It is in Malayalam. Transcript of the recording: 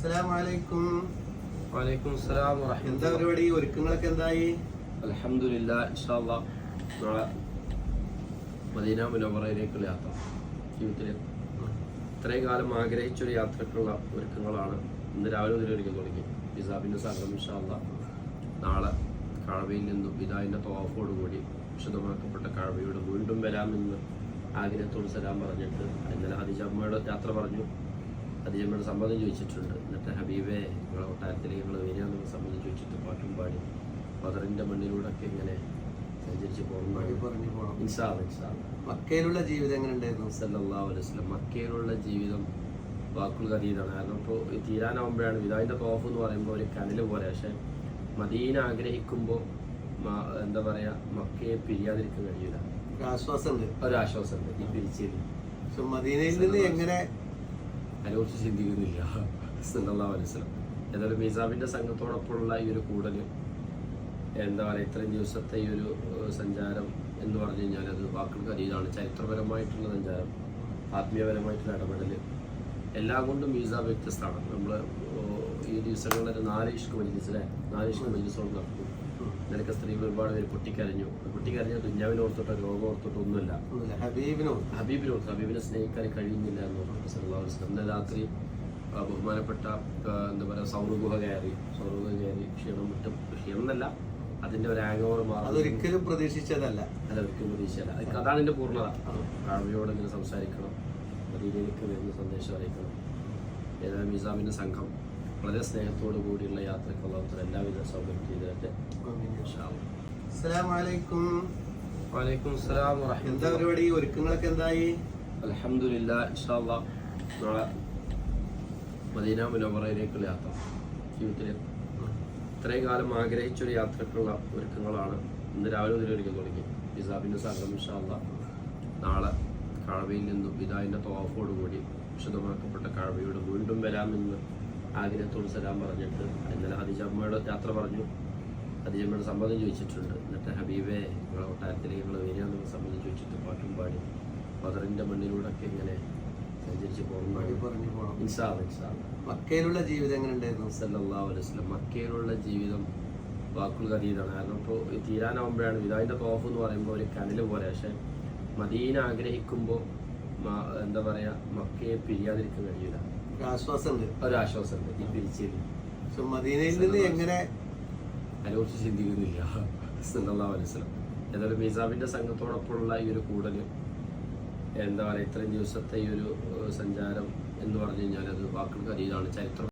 അസ്സലാമലൈക്കും. വലൈക്കും സ്സലാം എന്താ വറഹ്മത്തുള്ളാഹി പരിപാടി? ഒരുക്കങ്ങളൊക്കെ എന്തായി? അൽഹംദുലില്ലാ ഇൻഷാ അല്ലാഹ് നാളെ മദീന മുനവറയിലേക്കുള്ള യാത്ര ജീവിതത്തിൽ ഇത്രയും കാലം ആഗ്രഹിച്ചൊരു യാത്രക്കുള്ള ഒരുക്കങ്ങളാണ് ഇന്ന് രാവിലെ മുതൽ ഒരുക്കം തുടങ്ങി. പിസാബിന്റെ സംഘം ഇൻഷാ അല്ലാഹ് നാളെ കഴവയിൽ നിന്നും പിതാവിന്റെ തോഫോടുകൂടി വിശദമാക്കപ്പെട്ട കഴവയോട് വീണ്ടും വരാമെന്ന് ആഗ്രഹത്തോട് സലാം പറഞ്ഞിട്ട് ഇന്നലെ ഹദിജമ്മയുടെ യാത്ര പറഞ്ഞു. ഹദിജമ്മയുടെ സമ്മതം ചോദിച്ചിട്ടുണ്ട്. എന്നിട്ട് ഹബീബെ നിങ്ങളെ കൊട്ടാരത്തിലേക്ക് നിങ്ങൾ വരികയാണെന്ന് സമ്മതം ചോദിച്ചിട്ട് പാട്ടും പാടി പതറിന്റെ മണ്ണിലൂടെ ഒക്കെ ഇങ്ങനെ സഞ്ചരിച്ച് പോകുന്നു പറഞ്ഞു പോണം. ഇൻസാ മക്കയിലുള്ള ജീവിതം എങ്ങനെ ഉണ്ടായിരുന്നു? സല്ലാ അലൈഹി വസല്ലം. മക്കയിലുള്ള ജീവിതം വാക്കുകൾ അതീതാണ് കാരണം ഇപ്പോൾ തീരാനാവുമ്പോഴാണ് വിതാവിന്റെ തോഫ് എന്ന് പറയുമ്പോൾ ഒരു കനൽ പോലെ. പക്ഷെ മദീന ആഗ്രഹിക്കുമ്പോൾ എന്താ പറയുക മക്കയെ പിരിയാതിരിക്കാൻ കഴിയില്ല ഒരു ആശ്വാസമുണ്ട്. ഒരാശ്വാസമുണ്ട് ഈ പിരിച്ചേരി സോ മദീനയിൽ നിന്ന് എങ്ങനെ അതിനെക്കുറിച്ച് ചിന്തിക്കുന്നില്ല. എന്നുള്ള മനസ്സിലും ഏതായാലും മിസാബിന്റെ സംഘത്തോടൊപ്പമുള്ള ഈ ഒരു കൂടൽ എന്താ പറയുക ഇത്രയും ദിവസത്തെ ഈ ഒരു സഞ്ചാരം എന്ന് പറഞ്ഞു കഴിഞ്ഞാൽ അത് വാക്കുകൾക്ക് അതീതമാണ് ചരിത്രപരമായിട്ടുള്ള സഞ്ചാരം ആത്മീയപരമായിട്ടുള്ള ഇടപെടൽ എല്ലാം കൊണ്ടും മീസാബ് വ്യത്യസ്തമാണ്. നമ്മൾ ഈ ദിവസങ്ങളിൽ നാല് ഇഷ്ക് മജ്ലിസ് അല്ലേ നാല് ഇഷ്ക് നടത്തും നിനക്ക് സ്ത്രീകൾ ഒരുപാട് പേര് പൊട്ടിക്കരഞ്ഞു. പൊട്ടിക്കരഞ്ഞ ദുഞ്ഞാവിനെ ഓർത്തോട്ടോ രോഗം ഓർത്തോട്ടോ ഒന്നുമില്ല. ഹബീബിനോ ഹബീബിനോ ഹബീബിനെ സ്നേഹിക്കാൻ കഴിയുന്നില്ല എന്ന് പറഞ്ഞു. ഇന്നലെ രാത്രി ബഹുമാനപ്പെട്ട എന്താ പറയുക സൗരഗുഹ കയറി. സൗരഗുഹ കയറി ക്ഷീണം വിട്ട് ക്ഷീണം എന്നല്ല അതിന്റെ ഒരു ആങ്ങോട് മാറി അതൊരിക്കലും പ്രതീക്ഷിച്ചതല്ല. അല്ല ഒരിക്കലും പ്രതീക്ഷിച്ചല്ല അത് അതാണ് എന്റെ പൂർണത. കാവ്യയോട് ഇങ്ങനെ സംസാരിക്കണം. അതിലേക്ക് വരുന്ന സന്ദേശം അറിയിക്കണം. ഏതായാലും മിസാമിന്റെ സംഘം? വളരെ സ്നേഹത്തോടു കൂടിയുള്ള യാത്രക്കുള്ള അവസരം എല്ലാവിധ സൗകര്യം ചെയ്തു തരട്ടെ ഇൻഷാ അല്ലാ. അസ്സലാമലൈക്കും വലൈക്കും സ്സലാം എന്താ വറഹ്മത്തുള്ളാഹി പരിപാടി? ഒരുക്കങ്ങളൊക്കെ എന്തായി? നാളെ മദീന മുനവറയിലേക്കുള്ള യാത്ര ജീവിതത്തിൽ ഇത്രയും കാലം ആഗ്രഹിച്ചൊരു യാത്രക്കുള്ള ഒരുക്കങ്ങളാണ് ഇന്ന് രാവിലെ മുതൽ ഒരുക്കം തുടങ്ങി. പിസാബിന്റെ സംഘം ഇഷാള്ള അല്ലാഹ് നാളെ കഴവയിൽ നിന്നും പിതാവിന്റെ തോഫോടുകൂടി വിശദമാക്കപ്പെട്ട കഴവയോട് വീണ്ടും വരാമെന്ന് ആഗ്രഹത്തോട് സലാം പറഞ്ഞിട്ട് ഇന്നലെ ഹദിജമ്മയുടെ യാത്ര പറഞ്ഞു. ഹദിജമ്മയുടെ സമ്മതം ചോദിച്ചിട്ടുണ്ട്. എന്നിട്ട് ഹബീബെ നിങ്ങളെ കൊട്ടാരത്തിലേക്ക് നിങ്ങൾ വരികയാണെന്ന് സമ്മതം ചോദിച്ചിട്ട് പാട്ടും പാടി. പതറിന്റെ മണ്ണിലൂടെ ഒക്കെ ഇങ്ങനെ സഞ്ചരിച്ച് പോകുന്ന ഇൻഷാ അല്ലാ, മക്കയിലുള്ള ജീവിതം എങ്ങനെ ഉണ്ടായിരുന്നു? സല്ലാ അലൈഹി വസല്ലം. മക്കയിലുള്ള ജീവിതം വാക്കുകൾ അതീതാണ് കാരണം ഇപ്പോൾ തീരാനാവുമ്പോഴാണ്. വിതാവിന്റെ തോഫ് എന്ന് പറയുമ്പോൾ ഒരു കനൽ പോലെ. പക്ഷേ മദീന ആഗ്രഹിക്കുമ്പോൾ എന്താ പറയാ മക്കയെ പിരിയാതിരിക്കാൻ കഴിയില്ല ഒരു ആശ്വാസമുണ്ട് ഈ പിരിച്ചതിൽ പക്ഷെ മദീനയിൽ നിന്ന് എങ്ങനെ? അതിനെക്കുറിച്ച് ചിന്തിക്കുന്നില്ല. എന്നുള്ള വസല്ലം. ഏതായാലും മീസാബിന്റെ സംഘത്തോടൊപ്പമുള്ള ഈ ഒരു കൂടൽ എന്താ പറയുക ഇത്രയും ദിവസത്തെ ഈ ഒരു സഞ്ചാരം എന്ന് പറഞ്ഞു കഴിഞ്ഞാൽ അത് വാക്കുകൾക്ക് അതീതമാണ് ചരിത്രം